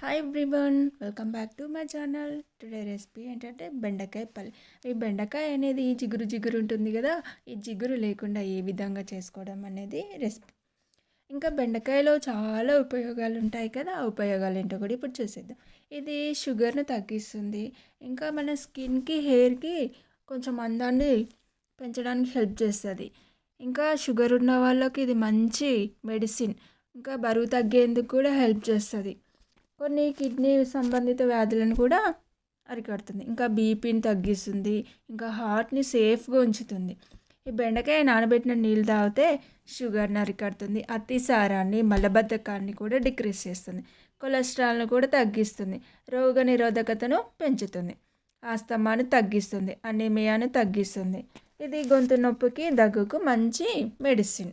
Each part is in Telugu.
Hi everyone welcome back to my channel today recipe ఏంటంటే బెండకాయ పల్లి. ఈ బెండకాయ అనేది జిగురు జిగురు ఉంటుంది కదా ఈ జిగురు లేకుండా ఏ విధంగా చేసుకోవడం అనేది రెసిపీ ఇంకా బెండకాయలో చాలా ఉపయోగాలు ఉంటాయి కదా ఆ ఉపయోగాలు ఏంటో కూడా ఇప్పుడు చూసేద్దాం. ఇది షుగర్ను తగ్గిస్తుంది. ఇంకా మన స్కిన్కి హెయిర్కి కొంచెం అందాన్ని పెంచడానికి హెల్ప్ చేస్తుంది. ఇంకా షుగర్ ఉన్న వాళ్ళకి ఇది మంచి మెడిసిన్ ఇంకా బరువు తగ్గేందుకు కూడా హెల్ప్ చేస్తుంది. కొన్ని కిడ్నీ సంబంధిత వ్యాధులను కూడా అరికడుతుంది. ఇంకా బీపీని తగ్గిస్తుంది. ఇంకా హార్ట్ని సేఫ్గా ఉంచుతుంది. ఈ బెండకాయ నానబెట్టిన నీళ్ళు తాగితే షుగర్ని అరికడుతుంది. అతిసారాన్ని మలబద్ధకాన్ని కూడా డిక్రీస్ చేస్తుంది. కొలెస్ట్రాల్ను కూడా తగ్గిస్తుంది. రోగ నిరోధకతను పెంచుతుంది. ఆస్తమాను తగ్గిస్తుంది. అనీమియాను తగ్గిస్తుంది. ఇది గొంతు నొప్పికి దగ్గుకు మంచి మెడిసిన్.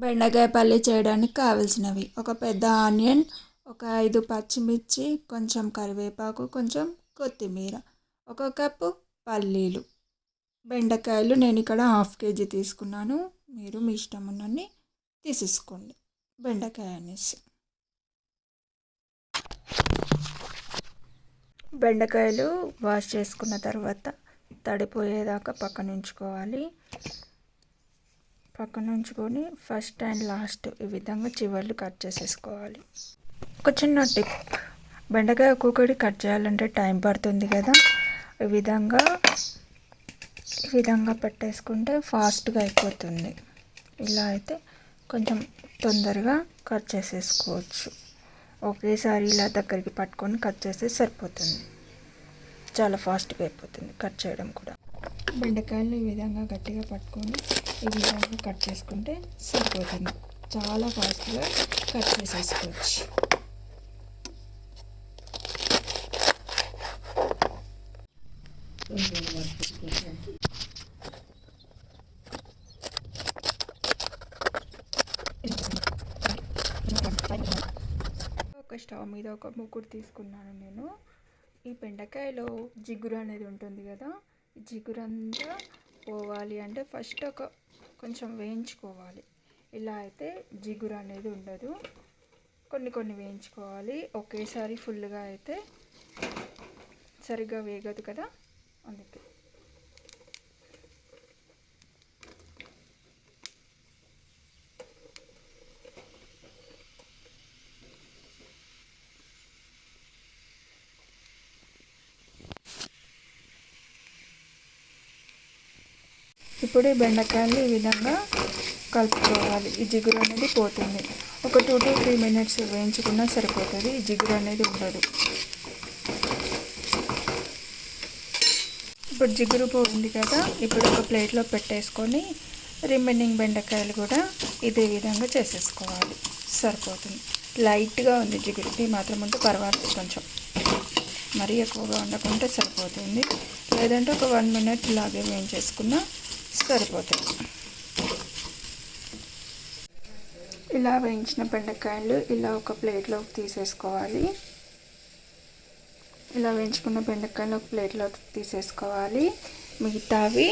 బెండకాయ పల్లి చేయడానికి కావలసినవి. ఒక పెద్ద ఆనియన్ ఒక ఐదు పచ్చిమిర్చి కొంచెం కరివేపాకు కొంచెం కొత్తిమీర ఒక కప్పు పల్లీలు. బెండకాయలు నేను ఇక్కడ హాఫ్ కేజీ తీసుకున్నాను. మీరు మీ ఇష్టం ఉన్నన్ని తీసేసుకోండి. బెండకాయ అనేసి. బెండకాయలు వాష్ చేసుకున్న తర్వాత తడిపోయేదాకా పక్కన ఉంచుకోవాలి. పక్కన ఉంచుకొని ఫస్ట్ అండ్ లాస్ట్ ఈ విధంగా చివర్లు కట్ చేసేసుకోవాలి. ఒక చిన్న టిప్. బెండకాయ ఒక్కొక్కటి కట్ చేయాలంటే టైం పడుతుంది కదా. ఈ విధంగా ఈ విధంగా పెట్టేసుకుంటే ఫాస్ట్గా అయిపోతుంది. ఇలా అయితే కొంచెం తొందరగా కట్ చేసేసుకోవచ్చు. ఒకేసారి ఇలా దగ్గరికి పట్టుకొని కట్ చేస్తే సరిపోతుంది. చాలా ఫాస్ట్గా అయిపోతుంది కట్ చేయడం కూడా. బెండకాయలు ఈ విధంగా గట్టిగా పట్టుకొని ఈ విధంగా కట్ చేసుకుంటే సరిపోతుంది. చాలా ఫాస్ట్గా కట్ చేసేసుకోవచ్చు. ఒక స్టవ్ మీద ఒక ముగ్గురు తీసుకున్నాను నేను. ఈ బెండకాయలో జిగురు అనేది ఉంటుంది కదా జిగురంతా జిగురు అంతా పోవాలి అంటే ఫస్ట్ ఒక కొంచెం వేయించుకోవాలి. ఇలా అయితే జిగురు అనేది ఉండదు. కొన్ని కొన్ని వేయించుకోవాలి. ఒకేసారి ఫుల్గా అయితే సరిగ్గా వేగదు కదా? అందుకే. ఇప్పుడు బెండకాయలు ఈ విధంగా కలుపుకోవాలి. ఈ జిగురు అనేది పోతుంది. ఒక టూ టు త్రీ మినిట్స్ వేయించుకున్నా సరిపోతుంది. ఈ జిగురు అనేది ఉండదు. ఇప్పుడు జిగురు పోయింది కదా ఇప్పుడు ఒక ప్లేట్లో పెట్టేసుకొని రిమైనింగ్ బెండకాయలు కూడా ఇదే విధంగా చేసేసుకోవాలి. సరిపోతుంది. లైట్గా ఉంది జిగురు. ఇది మాత్రం ఉంటే పర్వాలేదు కొంచెం. మరీ ఎక్కువగా ఉండకుంటే సరిపోతుంది. లేదంటే ఒక వన్ మినిట్ ఇలాగే వేయించేసుకున్నా సరిపోతాయి. ఇలా వేయించిన బెండకాయలు ఇలా ఒక ప్లేట్లోకి తీసేసుకోవాలి. ఇలా వేయించుకున్న బెండకాయలు ఒక ప్లేట్లోకి తీసేసుకోవాలి. మిగతావి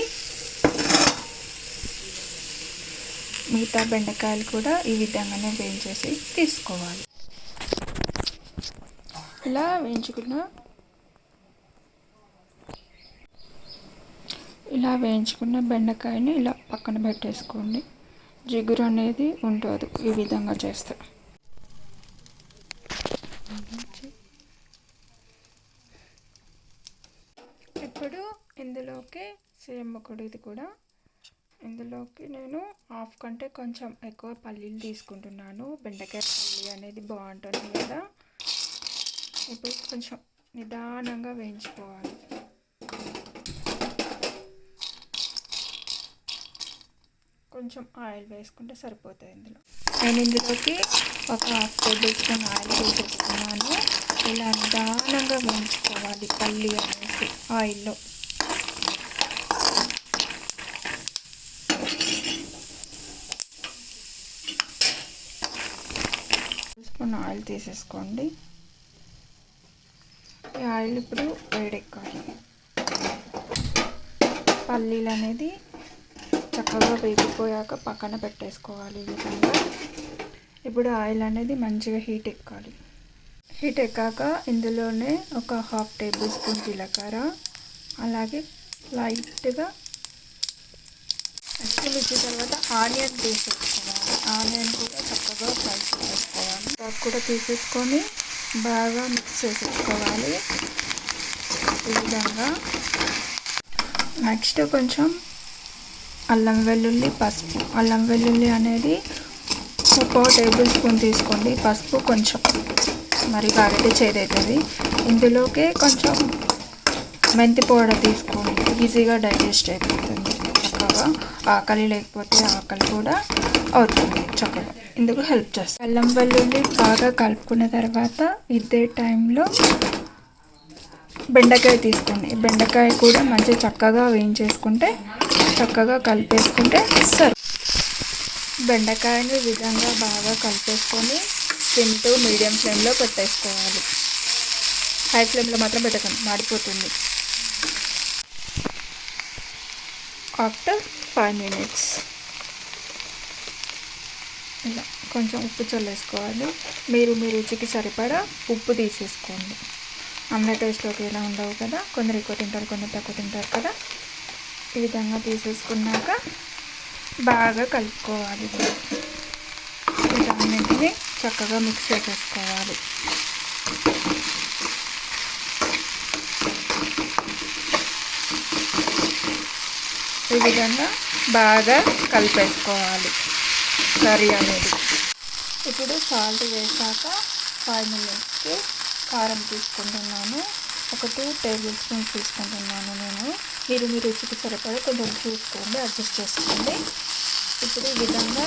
మిగతా బెండకాయలు కూడా ఈ విధంగానే వేయించేసి తీసుకోవాలి. ఇలా వేయించుకున్న ఇలా వేయించుకున్న బెండకాయని ఇలా పక్కన పెట్టేసుకోండి. జిగురు అనేది ఉంటుంది ఈ విధంగా చేస్తే. ఇప్పుడు ఇందులోకి సేమ్ ఒకటి ఇది కూడా. ఇందులోకి నేను హాఫ్ కంటే కొంచెం ఎక్కువ పల్లీలు తీసుకుంటున్నాను. బెండకాయ పల్లి అనేది బాగుంటుంది కదా. ఇప్పుడు కొంచెం నిదానంగా వేయించుకోవాలి. కొంచెం ఆయిల్ వేసుకుంటే సరిపోతుంది ఇందులో. నేను ఇందులోకి ఒక హాఫ్ టేబుల్ స్పూన్ ఆయిల్ వేసేసుకున్నాను ఇలా నిదానంగా వేయించుకోవాలి పల్లి అనేసి ఆయిల్లో. స్పూన్ ఆయిల్ తీసేసుకోండి. ఈ ఆయిల్ ఇప్పుడు వేడెక్కాలి. పల్లీలు అనేది చక్కగా వేగిపోయాక పక్కన పెట్టేసుకోవాలి ఈ విధంగా. ఇప్పుడు ఆయిల్ అనేది మంచిగా హీట్ ఎక్కాలి. హీట్ ఎక్కాక ఇందులోనే ఒక హాఫ్ టేబుల్ స్పూన్ జీలకర్ర అలాగే లైట్గా నెక్స్ట్ మిర్చి తర్వాత ఆనియన్ తీసేసుకోవాలి. ఆనియన్ కూడా చక్కగా ఫ్రై చేసుకోవాలి. దాన్ని కూడా తీసేసుకొని బాగా మిక్స్ చేసేసుకోవాలి. ఈ విధంగా. నెక్స్ట్ కొంచెం అల్లం వెల్లుల్లి పసుపు. అల్లం వెల్లుల్లి అనేది ఒక టేబుల్ స్పూన్ తీసుకోండి. పసుపు కొంచెం మరి కాబట్టి చేదవుతుంది ఇందులోకి కొంచెం మెంతి పౌడర్ తీసుకోండి. ఈజీగా డైజెస్ట్ అయిపోతుంది. చక్కగా ఆకలి లేకపోతే ఆకలి కూడా అవుతుంది. చక్కగా ఇందుకు హెల్ప్ చేస్తుంది. అల్లం వెల్లుల్లి బాగా కలుపుకున్న తర్వాత ఇదే టైంలో బెండకాయ తీసుకోండి. బెండకాయ కూడా మంచి చక్కగా వేయించేసుకుంటే చక్కగా కలిపేసుకుంటే సరే బెండకాయని విధంగా బాగా కలిపేసుకొని సిమ్ టు మీడియం ఫ్లేమ్లో పెట్టేసుకోవాలి. హై ఫ్లేమ్లో మాత్రం పెట్టకండి మాడిపోతుంది. ఆఫ్టర్ ఫైవ్ మినిట్స్ ఇలా కొంచెం ఉప్పు చల్లేసుకోవాలి. మీరు మీ రుచికి సరిపడా ఉప్పు తీసేసుకోండి. అందరి టేస్ట్లోకి ఎలా ఉండవు కదా? కొందరు ఎక్కువ తింటారు కొందరు తక్కువ తింటారు కదా? ఈ విధంగా తీసేసుకున్నాక బాగా కలుపుకోవాలి వీటన్నింటినీ చక్కగా మిక్స్ చేసేసుకోవాలి. ఈ విధంగా బాగా కలిపేసుకోవాలి కర్రీ అనేది. ఇప్పుడు సాల్ట్ వేసాక ఫైవ్ మినిట్స్కి కారం తీసుకుంటున్నాను. ఒక టూ టేబుల్ స్పూన్స్ తీసుకుంటున్నాను నేను. మీరు మీ రుచికి సరిపడా కొంచెం చూసుకోండి అడ్జస్ట్ చేసుకోండి. ఇప్పుడు ఈ విధంగా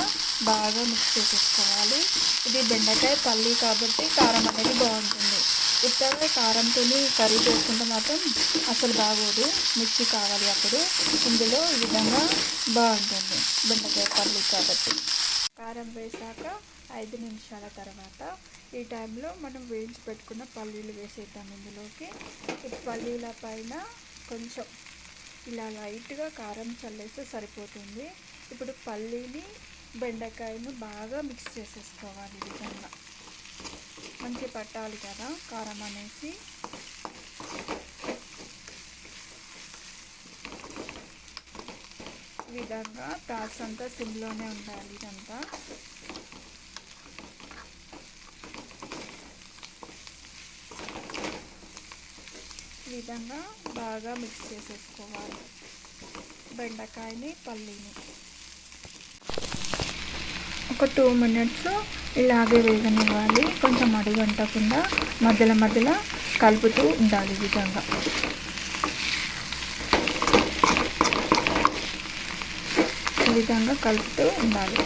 బాగా మిక్స్ చేసేసుకోవాలి. ఇది బెండకాయ పల్లి కాబట్టి కారం అనేది బాగుంటుంది. ఉత్తగా కారంతో కర్రీ చేసుకుంటే మాత్రం అసలు బాగోదు. మిర్చి కావాలి అప్పుడు. ఇందులో ఈ విధంగా బాగుంటుంది బెండకాయ పల్లి కాబట్టి. కారం వేసాక ఐదు నిమిషాల తర్వాత ఈ టైంలో మనం వేయించి పెట్టుకున్న పల్లీలు వేసేద్దాం ఇందులోకి. ఈ పల్లీల పైన కొంచెం ఇలా లైట్గా కారం చల్లేస్తే సరిపోతుంది. ఇప్పుడు పల్లీని బెండకాయను బాగా మిక్స్ చేసేసుకోవాలి ఈ విధంగా. మంచి పట్టాలి కదా కారం అనేసి. విధంగా ప్రాసెస్ అంతా సిమ్లోనే ఉండాలి ఇదంతా. విధంగా బాగా మిక్స్ చేసేసుకోవాలి. బెండకాయని పల్లీని. ఒక టూ మినిట్స్ ఇలాగే వేగనివ్వాలి. కొంచెం అడుగంటకుండా మధ్యలో మధ్యలో కలుపుతూ ఉండాలి ఈ విధంగా. ఈ విధంగా కలుపుతూ ఉండాలి.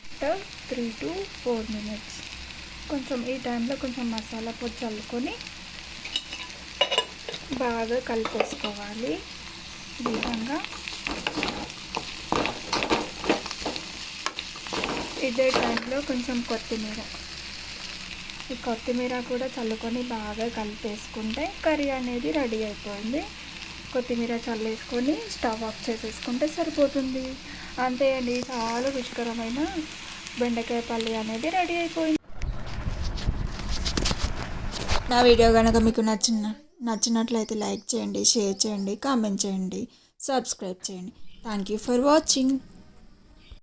After three to four minutes కొంచెం ఈ టైంలో కొంచెం మసాలా పొడి చల్లుకొని బాగా కలిపేసుకోవాలి. ఈ విధంగా. ఇదే టైంలో కొంచెం కొత్తిమీర. ఈ కొత్తిమీర కూడా చల్లుకొని బాగా కలిపేసుకుంటే కర్రీ అనేది రెడీ అయిపోయింది. కొత్తిమీర చల్లేసుకొని స్టవ్ ఆఫ్ చేసేసుకుంటే సరిపోతుంది. అంతే అండి చాలా రుచికరమైన బెండకాయ పల్లి అనేది రెడీ అయిపోయింది. నా వీడియో కనుక మీకు నచ్చిన నచ్చినట్లయితే లైక్ చేయండి షేర్ చేయండి కామెంట్ చేయండి సబ్స్క్రైబ్ చేయండి. Thank you for watching